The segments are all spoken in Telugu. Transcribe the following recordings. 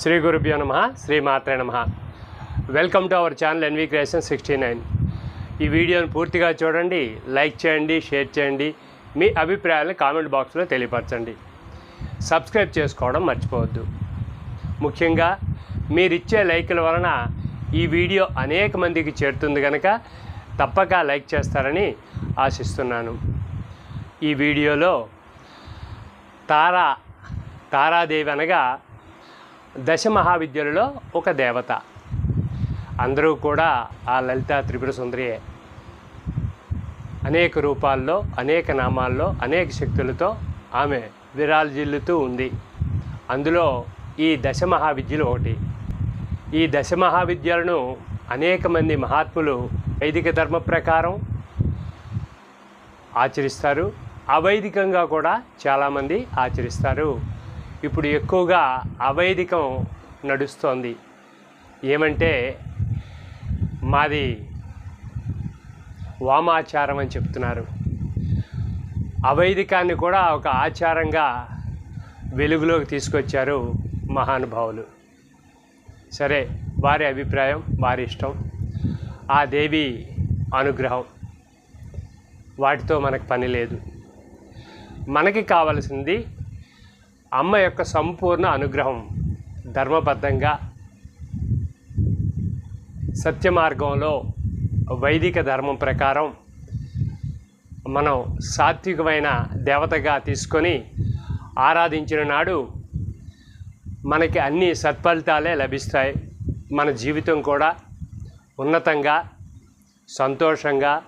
శ్రీ గురుభ్యో నమ శ్రీ మాత్రే నమ. Welcome to our channel NV creation sixty nine ఈ వీడియోను పూర్తిగా చూడండి లైక్ చేయండి షేర్ చేయండి మీ అభిప్రాయాలను కామెంట్ బాక్స్లో తెలియపరచండి. సబ్స్క్రైబ్ చేసుకోవడం మర్చిపోవద్దు. ముఖ్యంగా మీరిచ్చే లైకుల వలన ఈ వీడియో అనేక మందికి చేరుతుంది కనుక తప్పక లైక్ చేస్తారని ఆశిస్తున్నాను. ఈ వీడియోలో తారా తారాదేవి అనగా దశ మహావిద్యలలో ఒక దేవత. అందరూ కూడా ఆ లలిత త్రిపుర సుందరియే. అనేక రూపాల్లో అనేక నామాల్లో అనేక శక్తులతో ఆమె విరాలజిల్లుతూ ఉంది. అందులో ఈ దశ మహావిద్యలు ఒకటి. ఈ దశ మహావిద్యలను అనేక మంది మహాత్ములు వైదిక ధర్మ ప్రకారం ఆచరిస్తారు. అవైదికంగా కూడా చాలామంది ఆచరిస్తారు. ఇప్పుడు ఎక్కువగా అవైదికం నడుస్తోంది. ఏమంటే మాది వామాచారం అని చెప్తున్నారు. అవైదికాన్ని కూడా ఒక ఆచారంగా వెలుగులోకి తీసుకొచ్చారు మహానుభావులు. సరే వారి అభిప్రాయం వారి ఇష్టం ఆ దేవి అనుగ్రహం. వాటితో మనకు పని లేదు. మనకి కావలసింది అమ్మ యొక్క సంపూర్ణ అనుగ్రహం ధర్మబద్ధంగా సత్య మార్గంలో వైదిక ధర్మం ప్రకారం మనం సాత్వికమైన దేవతగా తీసుకొని ఆరాధించిన నాడు మనకి అన్ని సత్ఫలితాలే లభిస్తాయి. మన జీవితం కూడా ఉన్నతంగా సంతోషంగా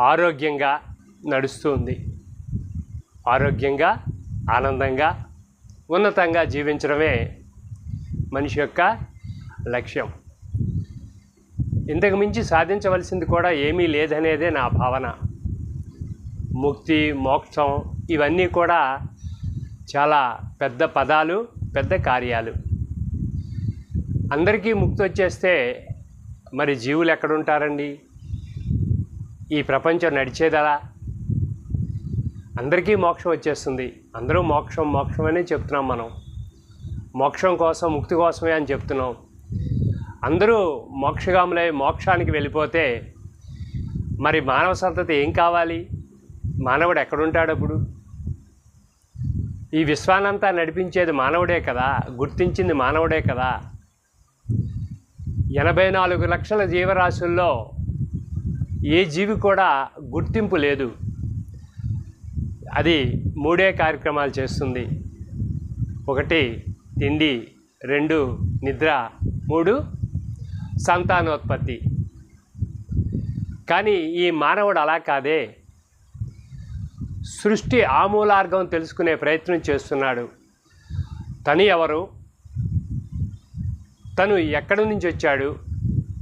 ఆరోగ్యంగా నడుస్తుంది. ఆరోగ్యంగా ఆనందంగా ఉన్నతంగా జీవించడమే మనిషి యొక్క లక్ష్యం. ఇంతకు మించి సాధించవలసింది కూడా ఏమీ లేదనేదే నా భావన. ముక్తి మోక్షం ఇవన్నీ కూడా చాలా పెద్ద పదాలు పెద్ద కార్యాలు. అందరికీ ముక్తి వచ్చేస్తే మరి జీవులు ఎక్కడుంటారండి? ఈ ప్రపంచం నడిచేదలా? అందరికీ మోక్షం వచ్చేస్తుంది. అందరూ మోక్షం మోక్షం అనే చెప్తున్నాం మనం. మోక్షం కోసం ముక్తి కోసమే అని చెప్తున్నాం. అందరూ మోక్షగాములై మోక్షానికి వెళ్ళిపోతే మరి మానవ సంతతి ఏం కావాలి? మానవుడు ఎక్కడుంటాడు అప్పుడు? ఈ విశ్వానంతా నడిపించేది మానవుడే కదా? గుర్తించింది మానవుడే కదా? ఎనభై నాలుగు లక్షల జీవరాశుల్లో ఏ జీవి కూడా గుర్తింపు లేదు. అది మూడే కార్యక్రమాలు చేస్తుంది. ఒకటి తిండి రెండు నిద్ర మూడు సంతానోత్పత్తి. కానీ ఈ మానవుడు అలా కాదే. సృష్టి ఆమూలార్గం తెలుసుకునే ప్రయత్నం చేస్తున్నాడు. తను ఎవరు? తను ఎక్కడి నుంచి వచ్చాడు?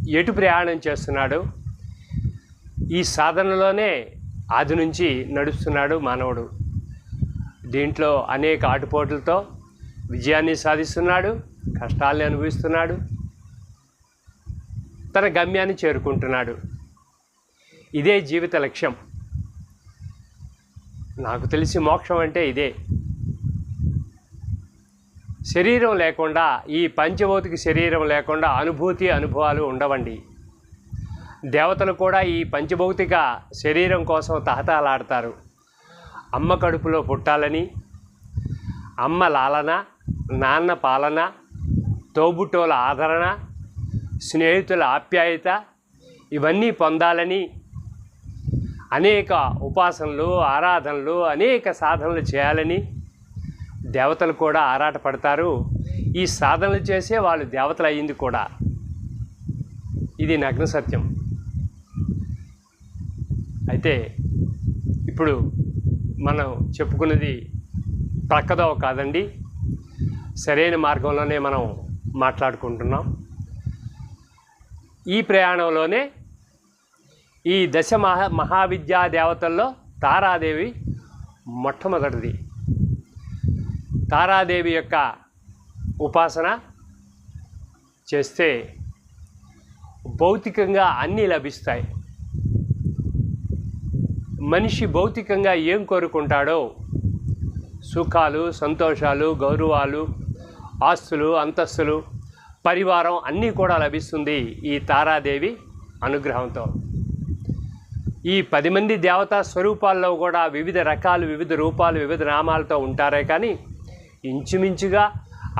ఎటు ప్రయాణం చేస్తున్నాడు? ఈ సాధనలోనే ఆది నుంచి నడుస్తున్నాడు మానవుడు. దీంట్లో అనేక ఆటుపోట్లతో విజయాన్ని సాధిస్తున్నాడు కష్టాల్ని అనుభవిస్తున్నాడు తన గమ్యాన్ని చేరుకుంటున్నాడు. ఇదే జీవిత లక్ష్యం. నాకు తెలిసి మోక్షం అంటే ఇదే. శరీరం లేకుండా ఈ పంచభౌతిక శరీరం లేకుండా అనుభూతి అనుభవాలు ఉండవండి. దేవతలు కూడా ఈ పంచభౌతిక శరీరం కోసం తహతలాడతారు అమ్మ కడుపులో పుట్టాలని అమ్మ లాలన నాన్న పాలన తోబుట్టోల ఆదరణ స్నేహితుల ఆప్యాయత ఇవన్నీ పొందాలని అనేక ఉపాసనలు ఆరాధనలు అనేక సాధనలు చేయాలని దేవతలు కూడా ఆరాటపడతారు. ఈ సాధనలు చేసే వాళ్ళు దేవతలు అయ్యింది కూడా. ఇది నగ్న సత్యం. అయితే ఇప్పుడు మనం చెప్పుకున్నది ప్రక్కదోవ కాదండి. సరైన మార్గంలోనే మనం మాట్లాడుకుంటున్నాం. ఈ ప్రయాణంలోనే ఈ దశ మహా మహావిద్యా దేవతల్లో తారాదేవి మొట్టమొదటిది. తారాదేవి యొక్క ఉపాసన చేస్తే భౌతికంగా అన్నీ లభిస్తాయి. మనిషి భౌతికంగా ఏం కోరుకుంటాడో సుఖాలు సంతోషాలు గౌరవాలు ఆస్తులు అంతస్తులు పరివారం అన్నీ కూడా లభిస్తుంది ఈ తారాదేవి అనుగ్రహంతో. ఈ పది మంది దేవతా స్వరూపాల్లో కూడా వివిధ రకాలు వివిధ రూపాలు వివిధ నామాలతో ఉంటారే కానీ ఇంచుమించుగా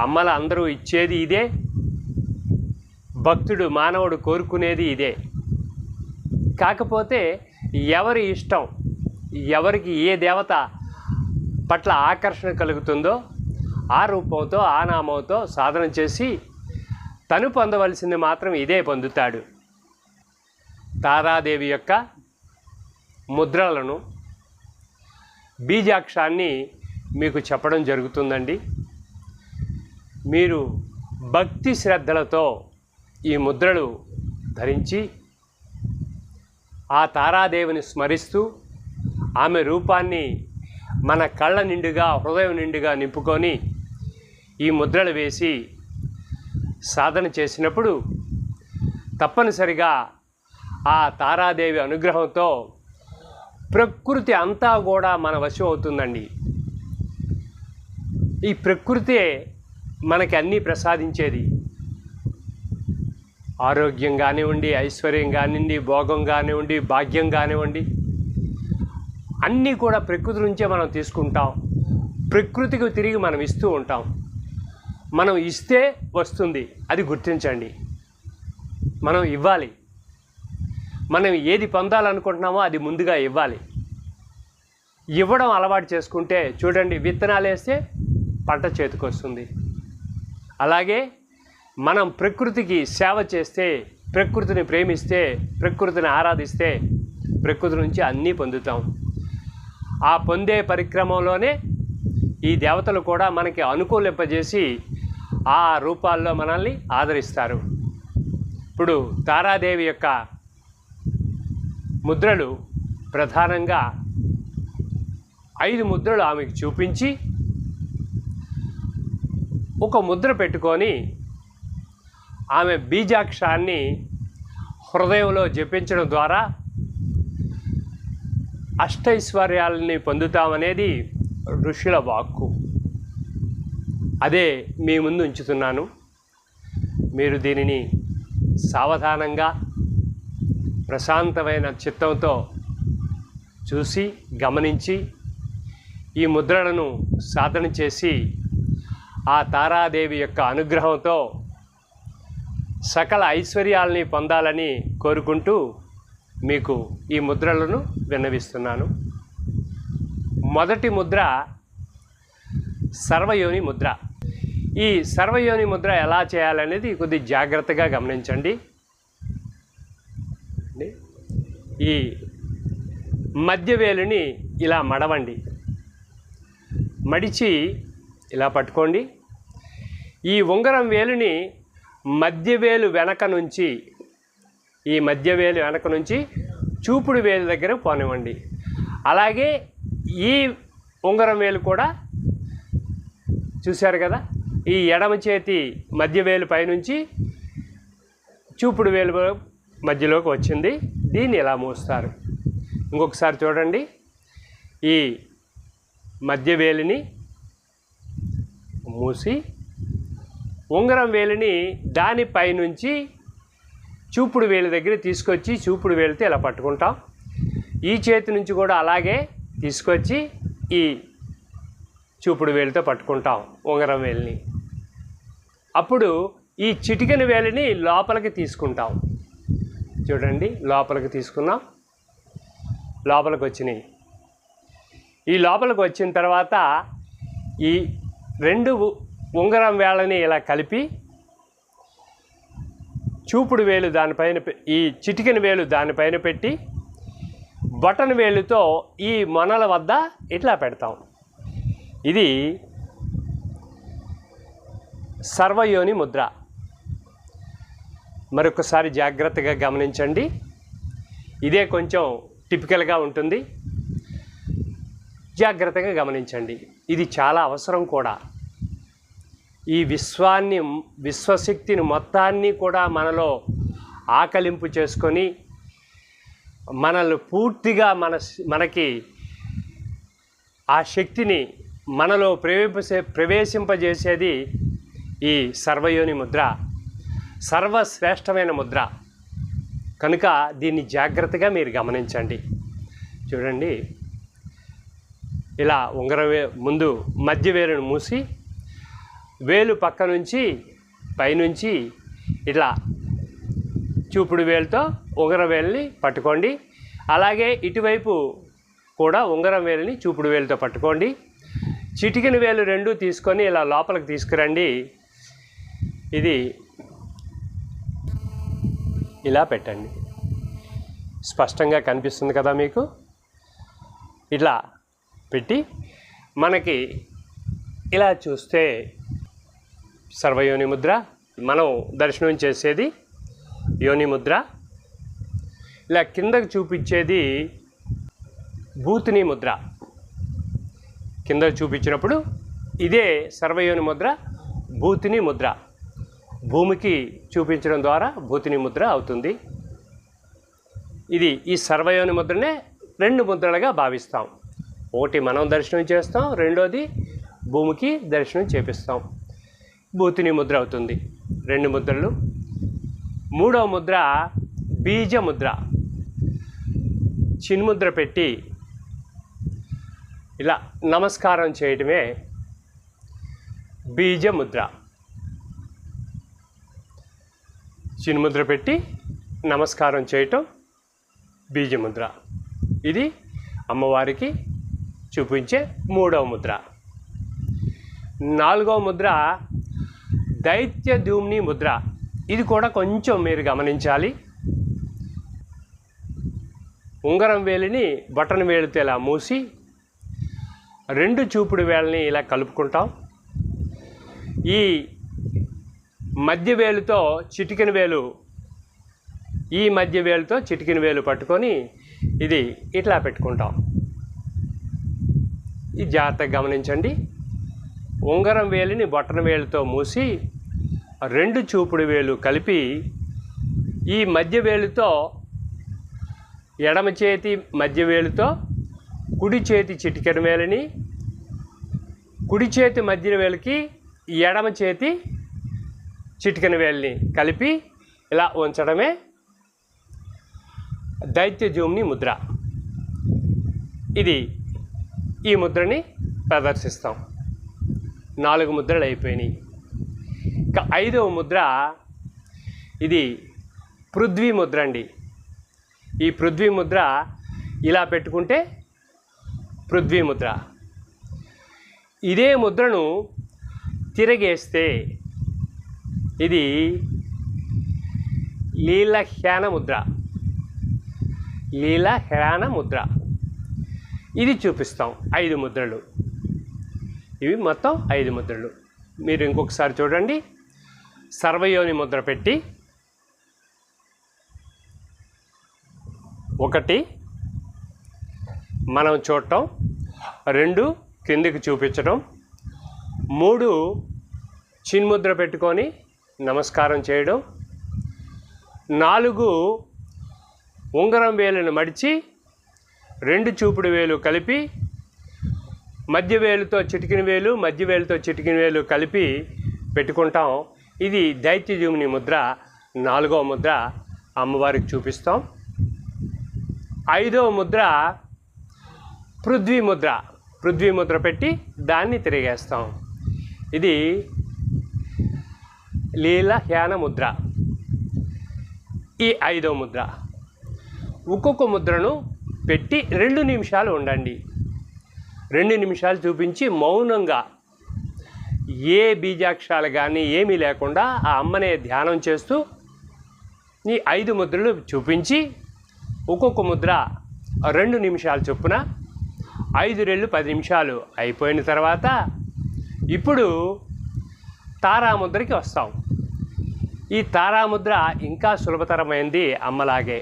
అమ్మల అందరూ ఇచ్చేది ఇదే భక్తుడు మానవుడు కోరుకునేది ఇదే. కాకపోతే ఎవరి ఇష్టం ఎవరికి ఏ దేవత పట్ల ఆకర్షణ కలుగుతుందో ఆ రూపంతో ఆ నామంతో సాధన చేసి తను పొందవలసింది మాత్రం ఇదే పొందుతాడు. తారాదేవి యొక్క ముద్రలను బీజాక్షాన్ని మీకు చెప్పడం జరుగుతుందండి. మీరు భక్తి శ్రద్ధలతో ఈ ముద్రలు ధరించి ఆ తారాదేవిని స్మరిస్తూ ఆమె రూపాన్ని మన కళ్ళ నిండుగా హృదయం నిండుగా నింపుకొని ఈ ముద్రలు వేసి సాధన చేసినప్పుడు తప్పనిసరిగా ఆ తారాదేవి అనుగ్రహంతో ప్రకృతి అంతా కూడా మన వశం అవుతుందండి. ఈ ప్రకృతే మనకి అన్నీ ప్రసాదించేది. ఆరోగ్యం కానివ్వండి ఐశ్వర్యం కానివ్వండి భోగం కానివ్వండి భాగ్యం కానివ్వండి అన్నీ కూడా ప్రకృతి నుంచే మనం తీసుకుంటాం. ప్రకృతికి తిరిగి మనం ఇస్తూ ఉంటాం. మనం ఇస్తే వస్తుంది. అది గుర్తించండి. మనం ఇవ్వాలి. మనం ఏది పొందాలనుకుంటున్నామో అది ముందుగా ఇవ్వాలి. ఇవ్వడం అలవాటు చేసుకుంటే చూడండి విత్తనాలు వేస్తే పంట చేతికి వస్తుంది అలాగే మనం ప్రకృతికి సేవ చేస్తే ప్రకృతిని ప్రేమిస్తే ప్రకృతిని ఆరాధిస్తే ప్రకృతి నుంచి అన్నీ పొందుతాం. ఆ పొందే పరిక్రమంలోనే ఈ దేవతలు కూడా మనకి అనుకూలింపజేసి ఆ రూపాల్లో మనల్ని ఆదరిస్తారు. ఇప్పుడు తారాదేవి యొక్క ముద్రలు ప్రధానంగా ఐదు ముద్రలు ఆమెకు చూపించి ఒక ముద్ర పెట్టుకొని ఆమె బీజాక్షరాన్ని హృదయంలో జపించడం ద్వారా అష్టైశ్వర్యాలని పొందుతామనేది ఋషుల వాక్కు. అదే మీ ముందు ఉంచుతున్నాను. మీరు దీనిని సావధానంగా ప్రశాంతమైన చిత్తంతో చూసి గమనించి ఈ ముద్రలను సాధన చేసి ఆ తారాదేవి యొక్క అనుగ్రహంతో సకల ఐశ్వర్యాలని పొందాలని కోరుకుంటూ మీకు ఈ ముద్రలను విన్నవిస్తున్నాను. మొదటి ముద్ర సర్వయోని ముద్ర. ఈ సర్వయోని ముద్ర ఎలా చేయాలనేది కొద్ది జాగ్రత్తగా గమనించండి. ఈ మధ్యవేలుని ఇలా మడవండి. మడిచి ఇలా పట్టుకోండి. ఈ ఉంగరం వేలుని మధ్యవేలు వెనక నుంచి ఈ మధ్య వేలు వెనక నుంచి చూపుడు వేలు దగ్గర పోనివ్వండి. అలాగే ఈ ఉంగరం వేలు కూడా చూశారు కదా? ఈ ఎడమ చేతి మధ్య వేలు పైనుంచి చూపుడు వేలు మధ్యలోకి వచ్చింది. దీన్ని ఇలా మూస్తారు. ఇంకొకసారి చూడండి. ఈ మధ్య వేలిని మూసి ఉంగరం వేలిని దానిపై నుంచి చూపుడు వేలు దగ్గర తీసుకొచ్చి చూపుడు వేలితో ఇలా పట్టుకుంటాం. ఈ చేతి నుంచి కూడా అలాగే తీసుకొచ్చి ఈ చూపుడు వేలితో పట్టుకుంటాం ఉంగరం వేలిని. అప్పుడు ఈ చిటికెన వేలిని లోపలికి తీసుకుంటాం. చూడండి లోపలికి తీసుకున్నాం. లోపలికి వచ్చినాయి. ఈ లోపలికి వచ్చిన తర్వాత ఈ రెండు ఉ- ఉంగరం వేళని ఇలా కలిపి చూపుడు వేలు దానిపైన ఈ చిటికెన వేలు దానిపైన పెట్టి బటన్ వేలుతో ఈ మొనల వద్ద ఇట్లా పెడతాం. ఇది సర్వయోని ముద్ర. మరొకసారి జాగ్రత్తగా గమనించండి. ఇదే కొంచెం టిపికల్గా ఉంటుంది. జాగ్రత్తగా గమనించండి. ఇది చాలా అవసరం కూడా. ఈ విశ్వాన్ని విశ్వశక్తిని మొత్తాన్ని కూడా మనలో ఆకలింపు చేసుకొని మనల్ని పూర్తిగా మన మనకి ఆ శక్తిని మనలో ప్రవేశ ప్రవేశింపజేసేది ఈ సర్వయోని ముద్ర సర్వశ్రేష్టమైన ముద్ర. కనుక దీన్ని జాగ్రత్తగా మీరు గమనించండి. చూడండి. ఇలా ఉంగరం వే ముందు మధ్య వేరును మూసి వేలు పక్క నుంచి పైనుంచి ఇట్లా చూపుడు వేలుతో ఉంగర వేలుని పట్టుకోండి. అలాగే ఇటువైపు కూడా ఉంగరం వేలుని చూపుడు వేలుతో పట్టుకోండి. చిటికిన వేలు రెండు తీసుకొని ఇలా లోపలికి తీసుకురండి. ఇది ఇలా పెట్టండి. స్పష్టంగా కనిపిస్తుంది కదా మీకు? ఇట్లా పెట్టి మనకి ఇలా చూస్తే సర్వయోని ముద్ర మనం దర్శనం చేసేది యోని ముద్ర ఇలా కిందకు చూపించేది భూతిని ముద్ర కింద చూపించినప్పుడు ఇదే సర్వయోని ముద్ర భూతిని ముద్ర భూమికి చూపించడం ద్వారా భూతిని ముద్ర అవుతుంది. ఇది ఈ సర్వయోని ముద్రనే రెండు ముద్రలుగా భావిస్తాం. ఒకటి మనం దర్శనం చేస్తాం రెండోది భూమికి దర్శనం చేపిస్తాం. భూతిని ముద్ర అవుతుంది. రెండు ముద్రలు. మూడవ ముద్ర బీజ ముద్ర చిన్ముద్ర పెట్టి ఇలా నమస్కారం చేయటమే బీజ ముద్ర చిన్ముద్ర పెట్టి నమస్కారం చేయటం బీజముద్ర. ఇది అమ్మవారికి చూపించే మూడవ ముద్ర. నాలుగవ ముద్ర దైత్య ధూమ్ని ముద్ర. ఇది కూడా కొంచెం మీరు గమనించాలి. ఉంగరం వేలిని బటన్ వేలితో ఇలా మూసి రెండు చూపుడు వేలని ఇలా కలుపుకుంటాం. ఈ మధ్య వేలుతో చిటికిన వేలు ఈ మధ్య వేలుతో చిటికిన వేలు పట్టుకొని ఇది ఇట్లా పెట్టుకుంటాం. ఇది జాగ్రత్తగా గమనించండి. ఉంగరం వేలిని బొట్టన వేలుతో మూసి రెండు చూపుడు వేలు కలిపి ఈ మధ్య వేలుతో ఎడమ చేతి మధ్య వేలుతో కుడి చేతి చిటికెన వేలని కుడి చేతి మధ్య వేలుకి ఎడమ చేతి చిటికెన వేలిని కలిపి ఇలా ఉంచడమే దైత్యజూమ్ని ముద్ర. ఇది ఈ ముద్రని ప్రదర్శిస్తాం. నాలుగు ముద్రలు అయిపోయినాయి. ఇక ఐదవ ముద్ర ఇది పృథ్వీ ముద్ర అండి. ఈ పృథ్వీ ముద్ర ఇలా పెట్టుకుంటే పృథ్వీ ముద్ర. ఇదే ముద్రను తిరగేస్తే ఇది లీలహ్యాన ముద్ర. లీలహ్యాన ముద్ర. ఇది చూపిస్తాం ఐదు ముద్రలు. ఇవి మొత్తం ఐదు ముద్రలు. మీరు ఇంకొకసారి చూడండి. సర్వయోని ముద్ర పెట్టి ఒకటి మనం చూడటం రెండు కిందికి చూపించడం మూడు చిన్ముద్ర పెట్టుకొని నమస్కారం చేయడం నాలుగు ఉంగరం వేలను మడిచి రెండు చూపుడు వేలు కలిపి మధ్య వేలుతో చిటికిన వేలు మధ్య వేలుతో చిటికిన వేలు కలిపి పెట్టుకుంటాం. ఇది దైత్యజూమిని ముద్ర నాలుగవ ముద్ర అమ్మవారికి చూపిస్తాం. ఐదవ ముద్ర పృథ్వీ ముద్ర. పృథ్వీ ముద్ర పెట్టి దాన్ని తిరిగేస్తాం. ఇది లీలహ్యాన ముద్ర. ఈ ఐదవ ముద్ర. ఒక్కొక్క ముద్రను పెట్టి రెండు నిమిషాలు ఉండండి. రెండు నిమిషాలు చూపించి మౌనంగా ఏ బీజాక్షరాలు కానీ ఏమీ లేకుండా ఆ అమ్మనే ధ్యానం చేస్తూ ఈ ఐదు ముద్రలు చూపించి ఒక్కొక్క ముద్ర రెండు నిమిషాలు చొప్పున ఐదు రెళ్ళు పది నిమిషాలు అయిపోయిన తర్వాత ఇప్పుడు తారాముద్రకి వస్తాం. ఈ తారాముద్ర ఇంకా సులభతరమైంది అమ్మలాగే.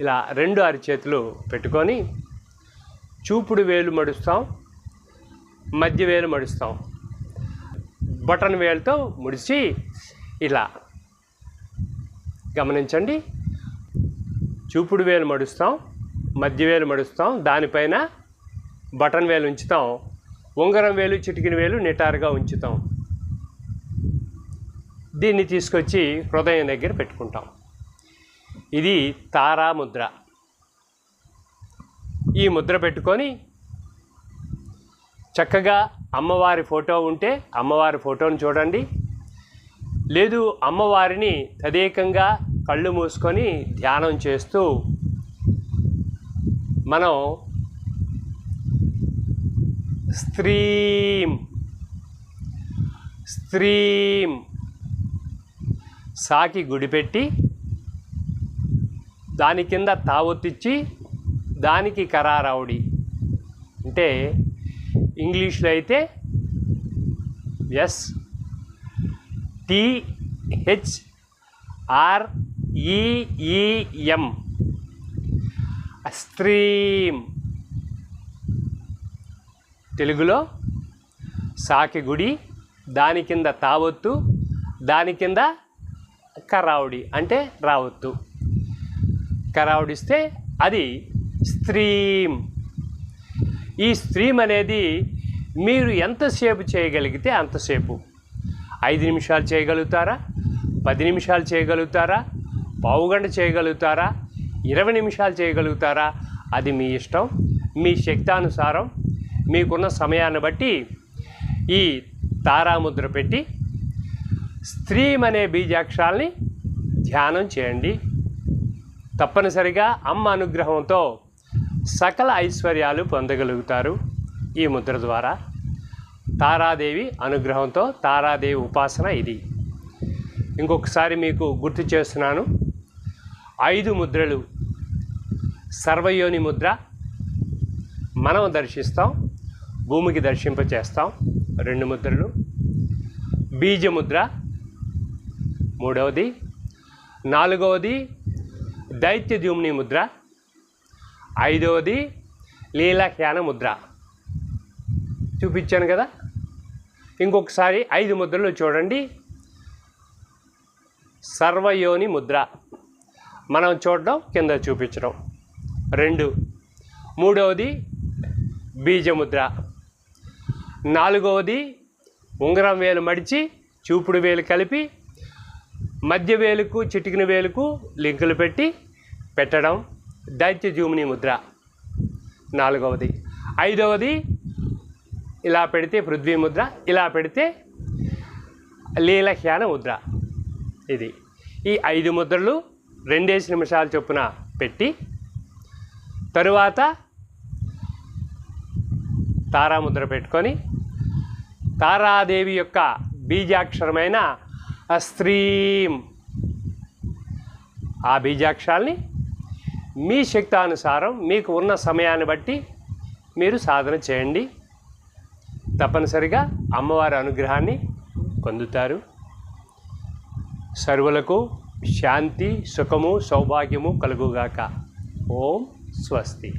ఇలా రెండు అరిచేతులు పెట్టుకొని చూపుడు వేలు మడుస్తాం మధ్య వేలు మడుస్తాం. బటన్ వేలుతో ముడిచి ఇలా గమనించండి. చూపుడు వేలు మడుస్తాం మధ్య వేలు మడుస్తాం దానిపైన బటన్ వేలు ఉంచుతాం. ఉంగరం వేలు చిటికిన వేలు నిటారుగా ఉంచుతాం. దీన్ని తీసుకొచ్చి హృదయం దగ్గర పెట్టుకుంటాం. ఇది తారా ముద్ర ఈ ముద్ర పెట్టుకొని చక్కగా అమ్మవారి ఫోటో ఉంటే అమ్మవారి ఫోటోని చూడండి. లేదు అమ్మవారిని తదేకంగా కళ్ళు మూసుకొని ధ్యానం చేస్తూ మనం స్త్రీం స్త్రీం సాకి గుడి పెట్టి దాని కింద తావొత్తిచ్చి దానికి కరారావుడి అంటే ఇంగ్లీష్లో అయితే ఎస్ టిహెచ్ ఆర్ఈఈఎం స్త్రీం తెలుగులో సాకి గుడి దాని కింద తావొత్తు దాని కింద కరావుడి అంటే రావొత్తు. కరావుడిస్తే అది స్త్రీం. ఈ స్త్రీం అనేది మీరు ఎంతసేపు చేయగలిగితే అంతసేపు. ఐదు నిమిషాలు చేయగలుగుతారా? పది నిమిషాలు చేయగలుగుతారా? పావుగంట చేయగలుగుతారా? ఇరవై నిమిషాలు చేయగలుగుతారా? అది మీ ఇష్టం మీ శక్తానుసారం మీకున్న సమయాన్ని బట్టి ఈ తారాముద్ర పెట్టి స్త్రీం అనే బీజాక్షరాల్ని ధ్యానం చేయండి. తప్పనిసరిగా అమ్మ అనుగ్రహంతో సకల ఐశ్వర్యాలు పొందగలుగుతారు ఈ ముద్ర ద్వారా. తారాదేవి అనుగ్రహంతో తారాదేవి ఉపాసన ఇది. ఇంకొకసారి మీకు గుర్తు చేస్తున్నాను. ఐదు ముద్రలు. సర్వయోని ముద్ర. మనం దర్శిస్తాం. భూమికి దర్శింప చేస్తాం. రెండు ముద్రలు. బీజముద్ర మూడవది. నాలుగవది. దైత్యద్యుమ్ని ముద్ర. ఐదవది లీలాఖ్యాన ముద్ర. చూపించాను కదా? ఇంకొకసారి ఐదు ముద్రలు చూడండి. సర్వయోని ముద్ర. మనం చూడడం కింద చూపించడం. రెండు. మూడవది బీజముద్ర. నాలుగవది ఉంగరం వేలు మడిచి చూపుడు వేలు కలిపి మధ్య వేలుకు చిటికిన వేలుకు లింకులు పెట్టి పెట్టడం. దైత్య జూమిని ముద్ర. నాలుగవది. ఐదవది ఇలా పెడితే పృథ్వీ ముద్ర ఇలా పెడితే లీలహ్యాన ముద్ర. ఇది. ఈ ఐదు ముద్రలు రెండేసి నిమిషాలు చొప్పున పెట్టి తరువాత తారాముద్ర పెట్టుకొని తారాదేవి యొక్క బీజాక్షరమైన స్త్రీం ఆ బీజాక్షరాల్ని మీ శక్తానుసారం మీకు ఉన్న సమయాన్ని బట్టి మీరు సాధన చేయండి. తప్పనిసరిగా అమ్మవారి అనుగ్రహాన్ని పొందుతారు. సర్వులకు శాంతి సుఖము సౌభాగ్యము కలుగుగాక. ఓం స్వస్తి.